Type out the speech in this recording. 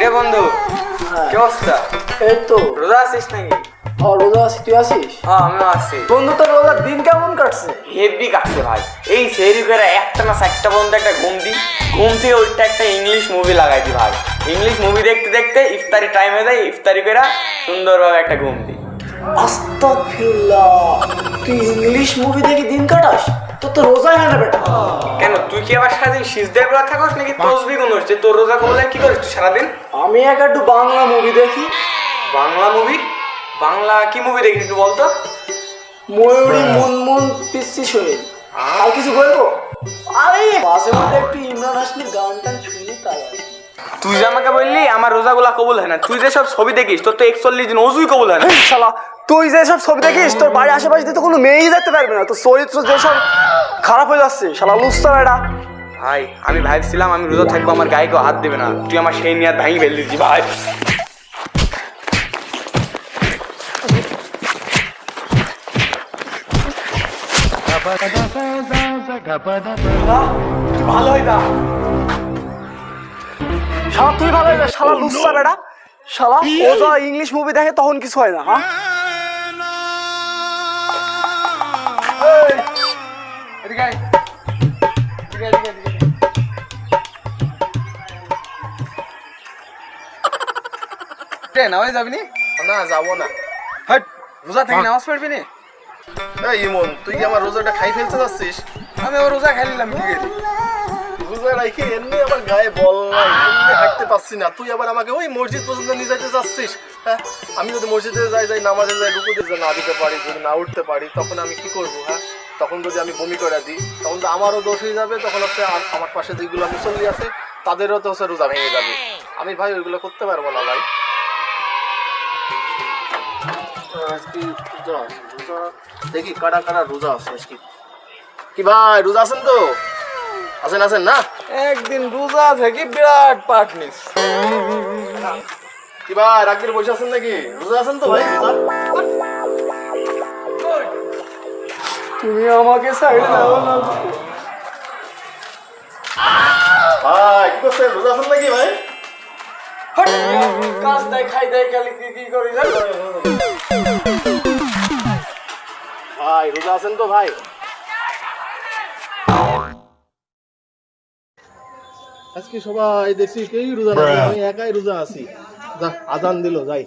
রে বন্ধু কি অবস্থা? এই তো রোজা আছিস নাকি? আর রোজা আছি তুই আসিস হ্যাঁ আমিও আছি। বন্ধু তোর রোজার দিন কেমন কাটছে? হেভি কাটছে ভাই। এই সেরি করে একটা না চারটা পর্যন্ত একটা ঘুম দি ঘুম থেকে ওইটা একটা ইংলিশ মুভি লাগাই দি ভাই। ইংলিশ মুভি দেখতে দেখতে ইফতারি টাইম হয়ে যায় ইফতারি করে সুন্দরভাবে একটা ঘুম দি আস্তাগফিরুল্লাহ। তুই ইংলিশ মুভি দেখে দিন কাটাস? তোর তো রোজাই হয় না বেটা। কেন তুই কি আবার সারাদিন সিজদের বেলা থাকস নাকি তসবি গুণ হচ্ছে তোর রোজা কবলে কি করিস সারাদিন? আমি এক একটু বাংলা মুভি দেখি। বাংলা মুভি বাংলা কি মুভি দেখিস একটু বলতো? ময়ূরী মুনমুন পিসি শরীর। আর কিছু বলব? আরে মাঝে মধ্যে একটু ইমরান হাসমির গান টান শুনি তাই। তুই যে আমাকে বললি আমার রোজাগুলা কবুল হয় না। তুই যে সব ছবি দেখিস তোর তো একচল্লিশ দিন অজুই কবুল হয় না। হেই শালা তুই যে সব ছবি দেখিস তোর বাড়ির আশেপাশে দিয়ে তো কোনো মেয়েই যেতে পারবে না। তোর চরিত্র যেসব খারাপ হয়ে যাচ্ছে শালা লুস্তা বেটা। ভাই আমি ভাবছিলাম আমি রোজা থাকব আমার গায়ে কেউ হাত দেবে না। তুই আমার সেই নিয়ে ভাঙি ফেল দিচ্ছি ভাই। ভালো হই না শালা তুই ভালো হয়ে শালা লুস্তা বেটা শালা ও যা ইংলিশ মুভি দেখে তখন কিছু হয় না হ্যাঁ নামাজ যাবি নি না যাব না। হাট রোজা থেকে নামাজ পড়বি নি? এই ইমন তুই কি আমার রোজাটা খাই ফেলতে যাচ্ছিস আমি ও রোজা খাইলাম কি? করি রোজা রাখি এমনি আমার গায়ে বল নাই হাঁটতে পারছি না। তুই আবার আমাকে ওই মসজিদ পর্যন্ত নিয়ে যাইতে যাচ্ছিস? হ্যাঁ? আমি যদি মসজিদে যাই যাই নামাজে যাই, রুকুতে যাই না দিতে পারি, যদি না উঠতে পারি, তখন আমি কি করব হ্যাঁ? তখন যদি আমি বমি করে দিই, তখন তো আমারও দোষ হয়ে যাবে, তখন হচ্ছে আমার পাশে যেগুলো মুসল্লি আছে, তাদেরও তো হচ্ছে রোজা ভেঙে যাবে। আমি ভাই, ওইগুলো করতে পারব না ভাই। দেখি কারা কারা রোজা আছে কি ভাই, রোজা আছেন তো? আছেন আছেন না? একদিন রোজা থেকে বিরাট পাট নিস। কি ভাই রাগের বসে আছেন নাকি? রোজা আছেন তো ভাই রোজা তুমি আমাকে সাইড দাও না ভাই কি করছেন? রোজা আছেন নাকি ভাই? কাজ দেয় খাই দেয় খালি কি কি করি ভাই রোজা আছেন তো ভাই? আজকে সবাই দেখছি কেউ রোজা না আমি একাই রোজা আছি। যা আজান দিল যাই।